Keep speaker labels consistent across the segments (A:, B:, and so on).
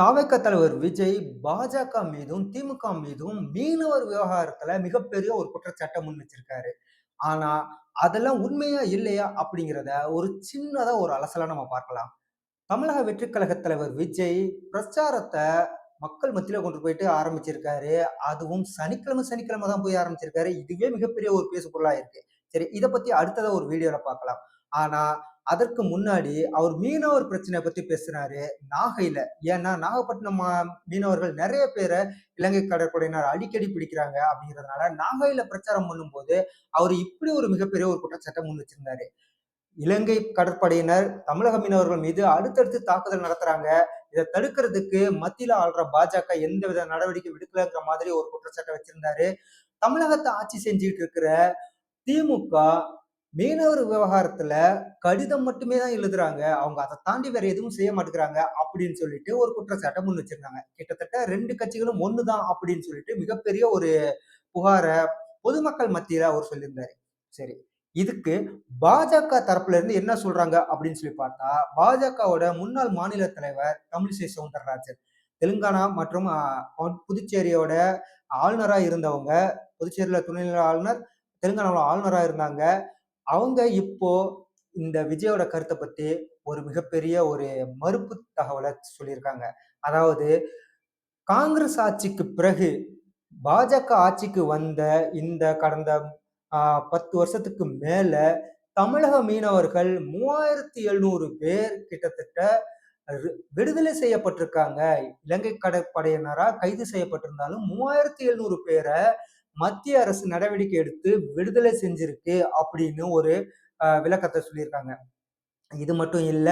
A: தாவேக்கா தலைவர் விஜய் பாஜக மீதும், திமுக மீதும் மீனவர் விவகாரத்துல மிகப்பெரிய ஒரு குற்றச்சாட்டை முன் வச்சிருக்காரு. ஆனா, அதெல்லாம் உண்மையா? இல்லையா? அப்படிங்கிறத ஒரு சின்னதா ஒரு அலசலா நம்ம பார்க்கலாம். தமிழக வெற்றி கழக தலைவர் விஜய் பிரச்சாரத்தை மக்கள் மத்தியில கொண்டு போயிட்டு ஆரம்பிச்சிருக்காரு. அதுவும் சனிக்கிழமை, சனிக்கிழமை தான் போய் ஆரம்பிச்சிருக்காரு. இதுவே மிகப்பெரிய ஒரு பேசு பொருளா இருக்கு. சரி, இதை பத்தி அடுத்ததா ஒரு வீடியோல பார்க்கலாம். ஆனா, அதற்கு முன்னாடி அவர் மீனவர் பிரச்சனையை பத்தி பேசுனாரு, நாகையில. ஏன்னா, நாகப்பட்டினம் மா மீனவர்கள் நிறைய பேரை இலங்கை கடற்படையினர் அடிக்கடி பிடிக்கிறாங்க அப்படிங்கிறதுனால, நாகையில பிரச்சாரம் பண்ணும்போது, அவர் இப்படி ஒரு மிகப்பெரிய ஒரு குற்றச்சாட்டை முன் வச்சிருந்தாரு. இலங்கை கடற்படையினர் தமிழக மீனவர்கள் மீது அடுத்தடுத்து தாக்குதல் நடத்துறாங்க. இதை தடுக்கிறதுக்கு மத்தியில ஆள்ற பாஜக எந்த வித நடவடிக்கை எடுக்கலங்கிற மாதிரி ஒரு குற்றச்சாட்டை வச்சிருந்தாரு. தமிழகத்தை ஆட்சி செஞ்சுட்டு இருக்கிற திமுக மீனவர் விவகாரத்துல கடிதம் மட்டுமே தான் எழுதுறாங்க. அவங்க அதை தாண்டி வேற எதுவும் செய்ய மாட்டேங்கிறாங்க அப்படின்னு சொல்லிட்டு ஒரு குற்றச்சாட்டை முன் வச்சிருந்தாங்க. கிட்டத்தட்ட ரெண்டு கட்சிகளும் ஒண்ணுதான் அப்படின்னு சொல்லிட்டு மிகப்பெரிய ஒரு புகார பொதுமக்கள் மத்தியில அவர் சொல்லியிருந்தாரு. சரி. இதுக்கு பாஜக தரப்புல இருந்து என்ன சொல்றாங்க அப்படின்னு சொல்லி பார்த்தா, பாஜகவோட முன்னாள் மாநில தலைவர் தமிழிசை சவுந்தரராஜன், தெலுங்கானா மற்றும் புதுச்சேரியோட ஆளுநராக இருந்தவங்க, புதுச்சேரியில துணைநிலை ஆளுநர், தெலுங்கானாவோட ஆளுநராக இருந்தாங்க. அவங்க இப்போ இந்த விஜயோட கருத்தை பத்தி ஒரு மிகப்பெரிய ஒரு மறுப்பு தகவலை சொல்லியிருக்காங்க. அதாவது காங்கிரஸ் ஆட்சிக்கு பிறகு பாஜக ஆட்சிக்கு வந்த இந்த கடந்த பத்து வருஷத்துக்கு மேல தமிழக மீனவர்கள் 3700 பேர் கிட்டத்தட்ட விடுதலை செய்யப்பட்டிருக்காங்க. இலங்கை கடற்படையினரா கைது செய்யப்பட்டிருந்தாலும் மூவாயிரத்தி எழுநூறு பேரை மத்திய அரசு நடவடிக்கை எடுத்து விடுதலை செஞ்சிருக்கு அப்படின்னு ஒரு விளக்கத்தை சொல்லியிருக்காங்க. இது மட்டும் இல்ல,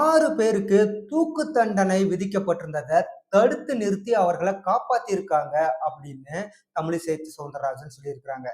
A: ஆறு பேருக்கு தூக்கு தண்டனை விதிக்கப்பட்டிருந்ததை தடுத்து நிறுத்தி அவர்களை காப்பாத்தியிருக்காங்க அப்படின்னு தமிழிசை சவுந்தரராஜன் சொல்லியிருக்கிறாங்க.